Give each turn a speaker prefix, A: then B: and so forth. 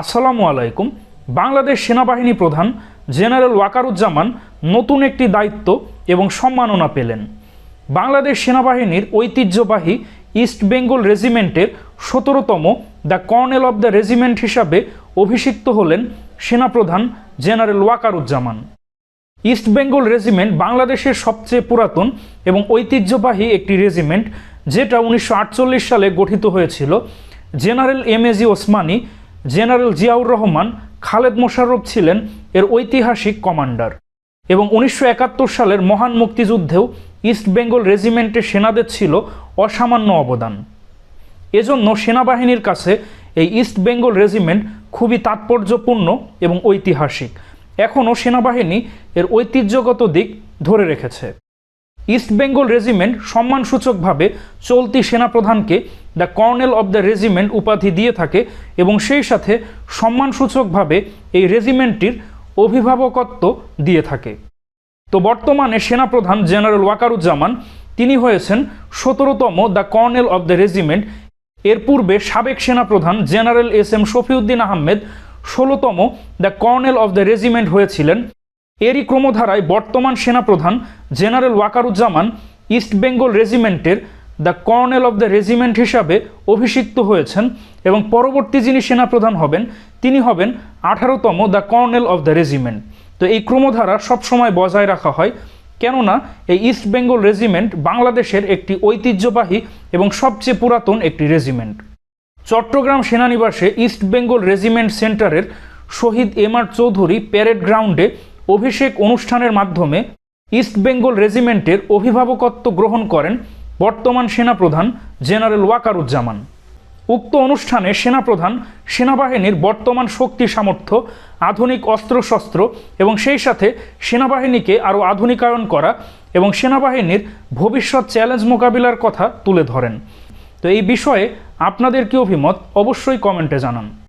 A: আসসালামু আলাইকুম। বাংলাদেশ সেনাবাহিনী প্রধান জেনারেল ওয়াকারুজ্জামান নতুন একটি দায়িত্ব এবং সম্মাননা পেলেন। বাংলাদেশ সেনাবাহিনীর ঐতিহ্যবাহী ইস্ট বেঙ্গল রেজিমেন্টের সতেরোতম the colonel of the regiment হিসাবে অভিষিক্ত হলেন সেনাপ্রধান general Wakeruzzaman. East Bengal regiment বাংলাদেশের সবচেয়ে পুরাতন এবং ঐতিহ্যবাহী একটি রেজিমেন্ট, যেটা উনিশশো আটচল্লিশ সালে গঠিত হয়েছিল। General M A G Osmani general Ziaur Rahman Khaled Mosharraf ছিলেন এর ঐতিহাসিক কমান্ডার এবং উনিশশো একাত্তর সালের মহান মুক্তিযুদ্ধেও ইস্ট বেঙ্গল রেজিমেন্টের সেনাদের ছিল অসামান্য অবদান। এজন্য সেনাবাহিনীর কাছে এই ইস্ট বেঙ্গল রেজিমেন্ট খুবই তাৎপর্যপূর্ণ এবং ঐতিহাসিক। এখনও সেনাবাহিনী এর ঐতিহ্যগত দিক ধরে রেখেছে। ইস্ট বেঙ্গল রেজিমেন্ট সম্মানসূচকভাবে চলতি সেনাপ্রধানকে the colonel of the regiment উপাধি দিয়ে থাকে এবং সেই সাথে সম্মানসূচকভাবে এই রেজিমেন্টটির অভিভাবকত্ব দিয়ে থাকে। তো বর্তমানে সেনাপ্রধান জেনারেল ওয়াকারুজ্জামান, তিনি হয়েছেন সতেরোতম the colonel of the regiment. এর পূর্বে সাবেক সেনাপ্রধান general S M Shafiuddin Ahmed ষোলোতম the colonel of the regiment হয়েছিলেন। এরই ক্রমধারায় বর্তমান সেনাপ্রধান general Wakeruzzaman east Bengal রেজিমেন্টের the colonel of the regiment হিসাবে অভিষিক্ত হয়েছেন এবং পরবর্তী যিনি সেনাপ্রধান হবেন, তিনি হবেন আঠারোতম the colonel of the regiment. তো এই ক্রমধারা সবসময় বজায় রাখা হয়, কেননা এই ইস্ট বেঙ্গল রেজিমেন্ট বাংলাদেশের একটি ঐতিহ্যবাহী এবং সবচেয়ে পুরাতন একটি রেজিমেন্ট। চট্টগ্রাম সেনানিবাসে ইস্ট বেঙ্গল রেজিমেন্ট সেন্টারের Shaheed M R Chowdhury parade গ্রাউন্ডে অভিষেক অনুষ্ঠানের মাধ্যমে ইস্ট বেঙ্গল রেজিমেন্টের অভিভাবকত্ব গ্রহণ করেন বর্তমান সেনাপ্রধান জেনারেল ওয়াকারুজ্জামান। উক্ত অনুষ্ঠানে সেনাপ্রধান সেনাবাহিনীর বর্তমান শক্তি সামর্থ্য, আধুনিক অস্ত্রশস্ত্র এবং সেই সাথে সেনাবাহিনীকে আরও আধুনিকায়ন করা এবং সেনাবাহিনীর ভবিষ্যৎ চ্যালেঞ্জ মোকাবিলার কথা তুলে ধরেন। তো এই বিষয়ে আপনাদের কি অভিমত? অবশ্যই কমেন্টে জানান।